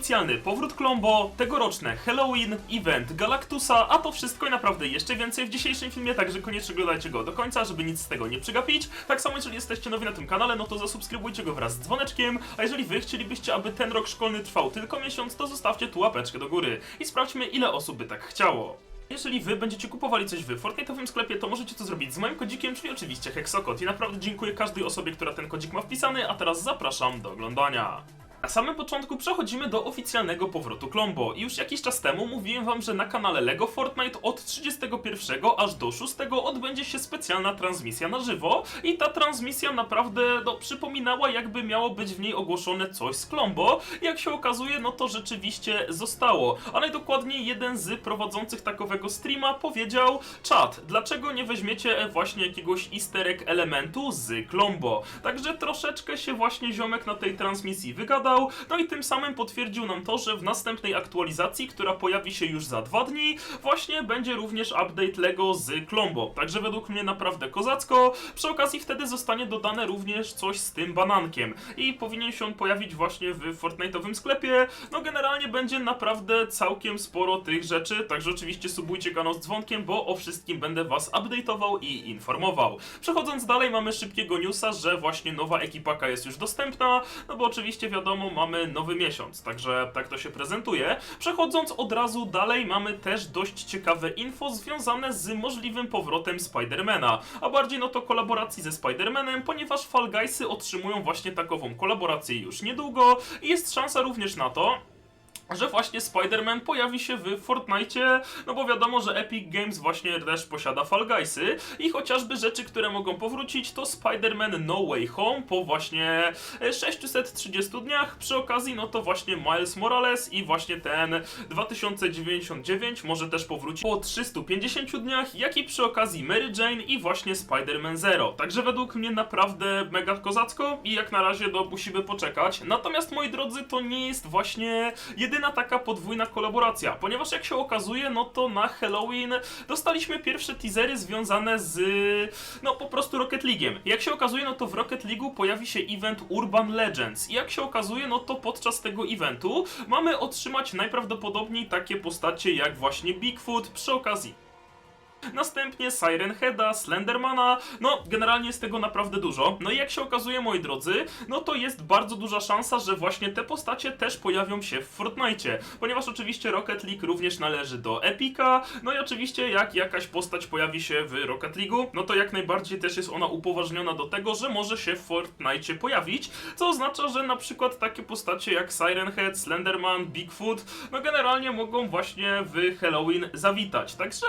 oficjalny powrót Klombo, tegoroczne Halloween, event Galactusa, a to wszystko i naprawdę jeszcze więcej w dzisiejszym filmie, także koniecznie oglądajcie go do końca, żeby nic z tego nie przegapić. Tak samo jeżeli jesteście nowi na tym kanale, no to zasubskrybujcie go wraz z dzwoneczkiem, a jeżeli wy chcielibyście, aby ten rok szkolny trwał tylko miesiąc, to zostawcie tu łapeczkę do góry i sprawdźmy ile osób by tak chciało. Jeżeli wy będziecie kupowali coś w Fortnite'owym sklepie, to możecie to zrobić z moim kodzikiem, czyli oczywiście Hexokod. I naprawdę dziękuję każdej osobie, która ten kodzik ma wpisany, a teraz zapraszam do oglądania. Na samym początku przechodzimy do oficjalnego powrotu Klombo i już jakiś czas temu mówiłem wam, że na kanale LEGO Fortnite od 31 aż do 6 odbędzie się specjalna transmisja na żywo i ta transmisja naprawdę no, przypominała jakby miało być w niej ogłoszone coś z Klombo. Jak się okazuje, no to rzeczywiście zostało. A najdokładniej jeden z prowadzących takowego streama powiedział Czad, dlaczego nie weźmiecie właśnie jakiegoś easter elementu z Klombo? Także troszeczkę się właśnie ziomek na tej transmisji wygadał, no i tym samym potwierdził nam to, że w następnej aktualizacji, która pojawi się już za dwa dni, właśnie będzie również update LEGO z Klombo. Także według mnie naprawdę kozacko. Przy okazji wtedy zostanie dodane również coś z tym banankiem i powinien się on pojawić właśnie w Fortnite'owym sklepie. No generalnie będzie naprawdę całkiem sporo tych rzeczy, także oczywiście subujcie kanał z dzwonkiem, bo o wszystkim będę was update'ował i informował. Przechodząc dalej mamy szybkiego newsa, że właśnie nowa ekipaka jest już dostępna, no bo oczywiście wiadomo mamy nowy miesiąc, także tak to się prezentuje. Przechodząc od razu dalej mamy też dość ciekawe info związane z możliwym powrotem Spidermana, a bardziej no to kolaboracji ze Spidermanem, ponieważ Fall Guysy otrzymują właśnie takową kolaborację już niedługo i jest szansa również na to, że właśnie Spider-Man pojawi się w Fortnite, no bo wiadomo, że Epic Games właśnie też posiada Fall Guysy i chociażby rzeczy, które mogą powrócić to Spider-Man No Way Home po właśnie e, 630 dniach, przy okazji no to właśnie Miles Morales i właśnie ten 2099 może też powrócić po 350 dniach, jak i przy okazji Mary Jane i właśnie Spider-Man Zero. Także według mnie naprawdę mega kozacko i jak na razie no musimy poczekać. Natomiast moi drodzy, to nie jest właśnie jedyna taka podwójna kolaboracja, ponieważ jak się okazuje, no to na Halloween dostaliśmy pierwsze teasery związane z no po prostu Rocket League'iem. Jak się okazuje, no to w Rocket League'u pojawi się event Urban Legends. I jak się okazuje, no to podczas tego eventu mamy otrzymać najprawdopodobniej takie postacie jak właśnie Bigfoot przy okazji Następnie Siren Heada, Slendermana, no generalnie jest tego naprawdę dużo. No i jak się okazuje, moi drodzy, no to jest bardzo duża szansa, że właśnie te postacie też pojawią się w Fortnite, ponieważ oczywiście Rocket League również należy do Epica, no i oczywiście jak jakaś postać pojawi się w Rocket League'u, no to jak najbardziej też jest ona upoważniona do tego, że może się w Fortnite pojawić, co oznacza, że na przykład takie postacie jak Siren Head, Slenderman, Bigfoot, no generalnie mogą właśnie w Halloween zawitać. Także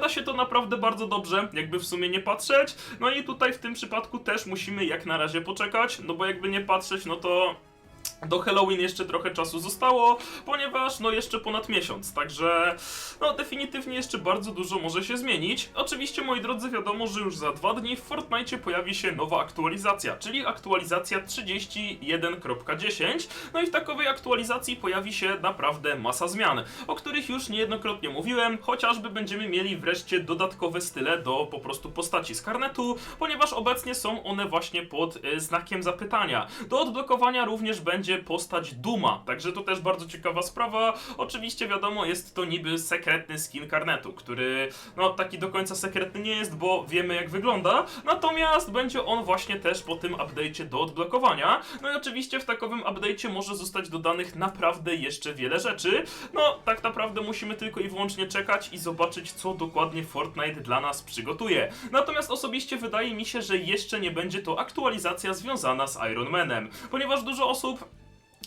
zapowiada się to naprawdę bardzo dobrze, jakby w sumie nie patrzeć. No i tutaj w tym przypadku też musimy jak na razie poczekać, no bo jakby nie patrzeć, no to do Halloween jeszcze trochę czasu zostało, ponieważ no jeszcze ponad miesiąc, także no definitywnie jeszcze bardzo dużo może się zmienić. Oczywiście moi drodzy wiadomo, że już za dwa dni w Fortnite pojawi się nowa aktualizacja, czyli aktualizacja 31.10. No i w takowej aktualizacji pojawi się naprawdę masa zmian, o których już niejednokrotnie mówiłem, chociażby będziemy mieli wreszcie dodatkowe style do po prostu postaci z karnetu, ponieważ obecnie są one właśnie pod e, znakiem zapytania. Do odblokowania również będzie postać Duma, także to też bardzo ciekawa sprawa. Oczywiście wiadomo, jest to niby sekretny skin karnetu, który no taki do końca sekretny nie jest, bo wiemy jak wygląda, natomiast będzie on właśnie też po tym update'cie do odblokowania. No i oczywiście w takowym update'cie może zostać dodanych naprawdę jeszcze wiele rzeczy. No tak naprawdę musimy tylko i wyłącznie czekać i zobaczyć co dokładnie Fortnite dla nas przygotuje. Natomiast osobiście wydaje mi się, że jeszcze nie będzie to aktualizacja związana z Iron Manem, ponieważ dużo osób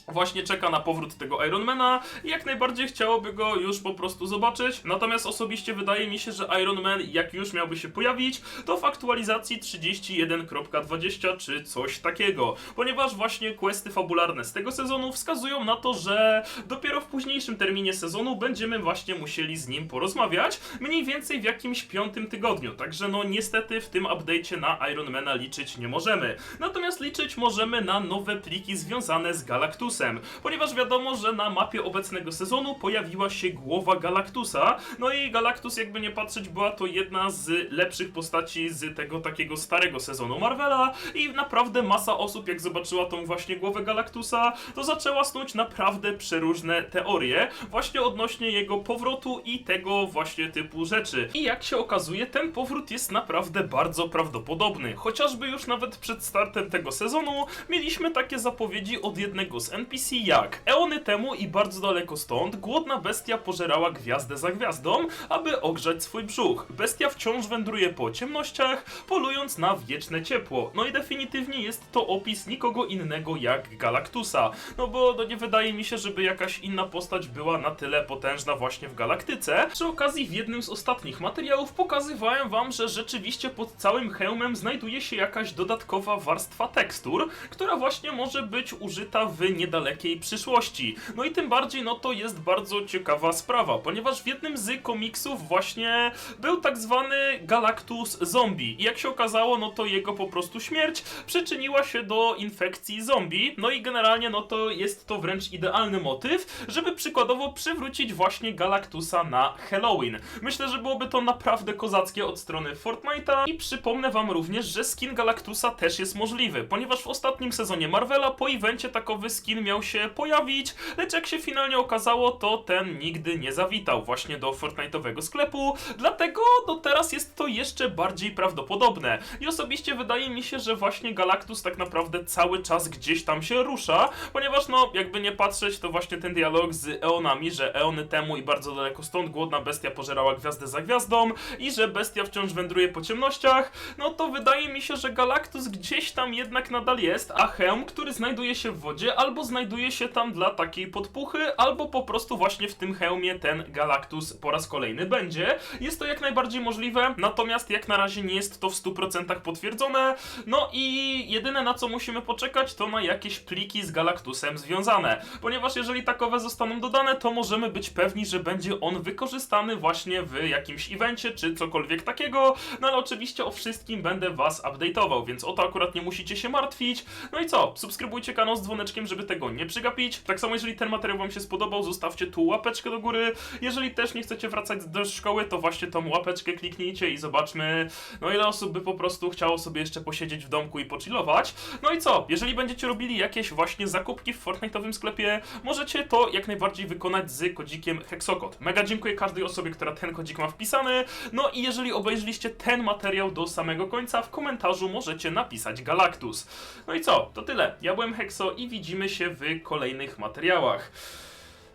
właśnie czeka na powrót tego Ironmana i jak najbardziej chciałoby go już po prostu zobaczyć. Natomiast osobiście wydaje mi się, że Iron Man jak już miałby się pojawić, to w aktualizacji 31.20 czy coś takiego. Ponieważ właśnie questy fabularne z tego sezonu wskazują na to, że dopiero w późniejszym terminie sezonu będziemy właśnie musieli z nim porozmawiać, mniej więcej w jakimś piątym tygodniu. Także no niestety w tym update'cie na Ironmana liczyć nie możemy. Natomiast liczyć możemy na nowe pliki związane z Galactusem. Galactusem, ponieważ wiadomo, że na mapie obecnego sezonu pojawiła się głowa Galactusa, no i Galactus jakby nie patrzeć była to jedna z lepszych postaci z tego takiego starego sezonu Marvela i naprawdę masa osób jak zobaczyła tą właśnie głowę Galactusa, to zaczęła snuć naprawdę przeróżne teorie właśnie odnośnie jego powrotu i tego właśnie typu rzeczy. I jak się okazuje, ten powrót jest naprawdę bardzo prawdopodobny. Chociażby już nawet przed startem tego sezonu mieliśmy takie zapowiedzi od jednego z NPC jak eony temu i bardzo daleko stąd głodna bestia pożerała gwiazdę za gwiazdą, aby ogrzać swój brzuch. Bestia wciąż wędruje po ciemnościach, polując na wieczne ciepło. No i definitywnie jest to opis nikogo innego jak Galactusa. No bo no nie wydaje mi się, żeby jakaś inna postać była na tyle potężna właśnie w galaktyce. Przy okazji w jednym z ostatnich materiałów pokazywałem wam, że rzeczywiście pod całym hełmem znajduje się jakaś dodatkowa warstwa tekstur, która właśnie może być użyta w niedalekiej przyszłości. No i tym bardziej no to jest bardzo ciekawa sprawa, ponieważ w jednym z komiksów właśnie był tak zwany Galactus Zombie i jak się okazało, no to jego po prostu śmierć przyczyniła się do infekcji zombie, no i generalnie no to jest to wręcz idealny motyw, żeby przykładowo przywrócić właśnie Galactusa na Halloween. Myślę, że byłoby to naprawdę kozackie od strony Fortnite'a i przypomnę wam również, że skin Galactusa też jest możliwy, ponieważ w ostatnim sezonie Marvela po evencie takowy skin miał się pojawić, lecz jak się finalnie okazało, to ten nigdy nie zawitał właśnie do Fortnite'owego sklepu, dlatego do teraz jest to jeszcze bardziej prawdopodobne. I osobiście wydaje mi się, że właśnie Galactus tak naprawdę cały czas gdzieś tam się rusza, ponieważ no, jakby nie patrzeć, to właśnie ten dialog z Eonami, że Eony temu i bardzo daleko stąd głodna bestia pożerała gwiazdę za gwiazdą i że bestia wciąż wędruje po ciemnościach, no to wydaje mi się, że Galactus gdzieś tam jednak nadal jest, a hełm, który znajduje się w wodzie, albo znajduje się tam dla takiej podpuchy, albo po prostu właśnie w tym hełmie ten Galactus po raz kolejny będzie. Jest to jak najbardziej możliwe, natomiast jak na razie nie jest to w 100% potwierdzone. No i jedyne na co musimy poczekać to na jakieś pliki z Galactusem związane, ponieważ jeżeli takowe zostaną dodane, to możemy być pewni, że będzie on wykorzystany właśnie w jakimś evencie czy cokolwiek takiego. No ale oczywiście o wszystkim będę was update'ował, więc o to akurat nie musicie się martwić. No i co? Subskrybujcie kanał z dzwoneczkiem, żeby tego nie przegapić. Tak samo jeżeli ten materiał wam się spodobał, zostawcie tu łapeczkę do góry. Jeżeli też nie chcecie wracać do szkoły, to właśnie tą łapeczkę kliknijcie i zobaczmy, no ile osób by po prostu chciało sobie jeszcze posiedzieć w domku i pochillować. No i co? Jeżeli będziecie robili jakieś właśnie zakupki w Fortnite'owym sklepie, możecie to jak najbardziej wykonać z kodzikiem Hexokod. Mega dziękuję każdej osobie, która ten kodzik ma wpisany. No i jeżeli obejrzeliście ten materiał do samego końca, w komentarzu możecie napisać Galactus. No i co? To tyle. Ja byłem Hexo i widzimy się w kolejnych materiałach.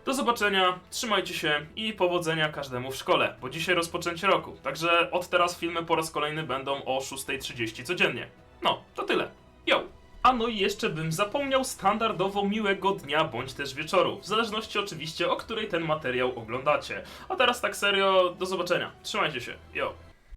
Do zobaczenia, trzymajcie się i powodzenia każdemu w szkole, bo dzisiaj rozpoczęcie roku. Także od teraz filmy po raz kolejny będą o 6.30 codziennie. No, to tyle. Yo! A no i jeszcze bym zapomniał standardowo miłego dnia bądź też wieczoru, w zależności oczywiście o której ten materiał oglądacie. A teraz tak serio, do zobaczenia. Trzymajcie się. Yo!